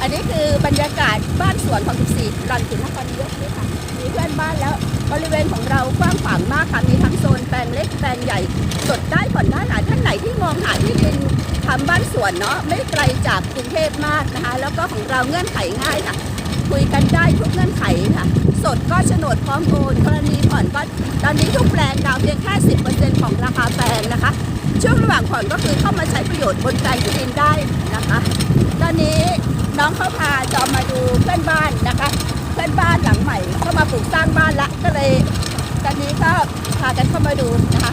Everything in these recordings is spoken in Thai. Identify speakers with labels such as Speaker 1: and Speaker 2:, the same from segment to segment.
Speaker 1: อันนี้คือบรรยากาศบ้านสวนของ 14รังสิตนครนายกเลยค่ะ มีเพื่อนบ้านแล้วบริเวณของเรากว้างขวางมากค่ะ มีทั้งโซนแปลงเล็กแปลงใหญ่สดได้ผ่อนได้หาท่านไหนที่มองหาที่ดินทำบ้านสวนเนาะไม่ไกลจากกรุงเทพมากนะคะ แล้วก็ของเราเงื่อนไขง่ายค่ะ คุยกันได้ทุกเงื่อนไขค่ะ สดก็โฉนดพร้อมโอนกรณีผ่อนก็ตอนนี้ทุกแปลงดาวเพียงแค่ 10%ของราคาแปลงนะคะ ช่วงระหว่างผ่อนก็คือเข้ามาใช้ประโยชน์บนแปลงที่ดินได้นะคะ ตอนนี้น้องเขาพาจอมมาดูเพื่อนบ้านนะคะ เพื่อนบ้านหลังใหม่เข้ามาปลูกสร้างบ้านละก็เลยตอนนี้ก็พากันเข้ามาดูนะคะ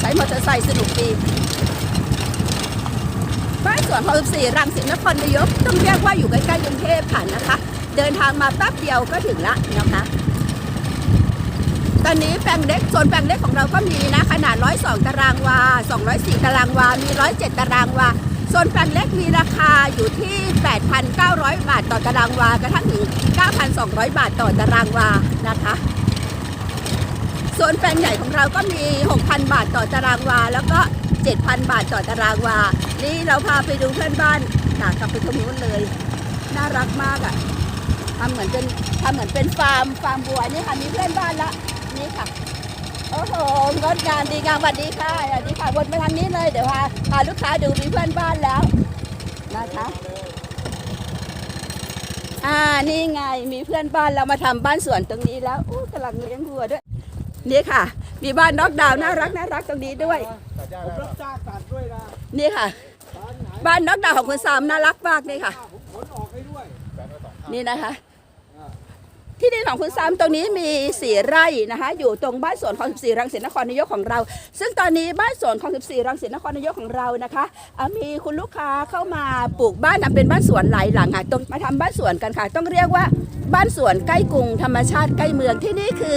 Speaker 1: ใช้มอเตอร์ไซค์สนุกดี บ้านสวนของ14รังสิตนครนายกต้องเรียกว่าอยู่ใกล้ๆกรุงเทพค่ะนะคะ เดินทางมาแป๊บเดียวก็ถึงละนะคะตอนนี้แปลงเล็กโซนแปลงเล็กของเราก็มีนะขนาด 102 ตารางวา 204 ตารางวา มี 107 ตารางวาโซนแปลงเล็กมีราคาอยู่ที่ 8,900 บาทต่อตารางวากระทั่งถึง 9,200 บาทต่อตารางวานะคะโซนแปลงใหญ่ของเราก็มี 6,000 บาทต่อตารางวา แล้วก็ 7,000 บาทต่อตารางวา นี่เราพาไปดูเพื่อนบ้านค่ะกลับไปตรงนู้นเลย น่ารักมากอะ่ะทำเหมือนเป็นทำเหมือนเป็นฟาร์มฟาร์มบัวนี่ค่ะมีเพื่อนบ้านละนี่ค่ะโอ้โหงดงามดีงามสวัสดีค่ะสวัสดีค่ะวนมาทางนี้เลยเดี๋ยวพาพาลูกค้าดูมีเพื่อนบ้านแล้วนะคะอ่านี่ไงมีเพื่อนบ้านเรามาทำบ้านสวนตรงนี้แล้วอู้กำลังเลี้ยงวัวด้วย นี่ค่ะ มีบ้านนอกดาวน์น่ารักน่ารักตรงนี้ด้วย
Speaker 2: ผมรับจ้างตัดด้วยนะ
Speaker 1: นี่ค่ะ
Speaker 2: ร้านไหน
Speaker 1: บ้านนอกดาวน์ของคุณสามน่ารักมากนี่ค่ะ
Speaker 2: ผมขนออกให้ด้วย
Speaker 1: นี่นะคะ ที่ดินของคุณซามตรงนี้มีสี่ไร่นะคะ อยู่ตรงบ้านสวนของ 14 รังสิตนครนายกของเรา ซึ่งตอนนี้บ้านสวนของ 14 รังสิตนครนายกของเรานะคะอะมีคุณลูกค้าเข้ามาปลูกบ้านทำเป็นบ้านสวนหลายหลังอะต้องมาทำบ้านสวนกันค่ะ ต้องเรียกว่าบ้านสวนใกล้กรุงธรรมชาติใกล้เมืองที่นี่คือ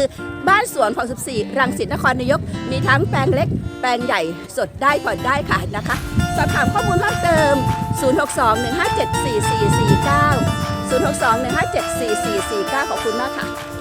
Speaker 1: บ้านสวนของ 14 รังสิตนครนายก มีทั้งแปลงเล็ก แปลงใหญ่สดได้ผ่อนได้ค่ะนะคะ สอบถามข้อมูลเพิ่มเติม 062-157444 062 157 4449 ขอบคุณมากค่ะ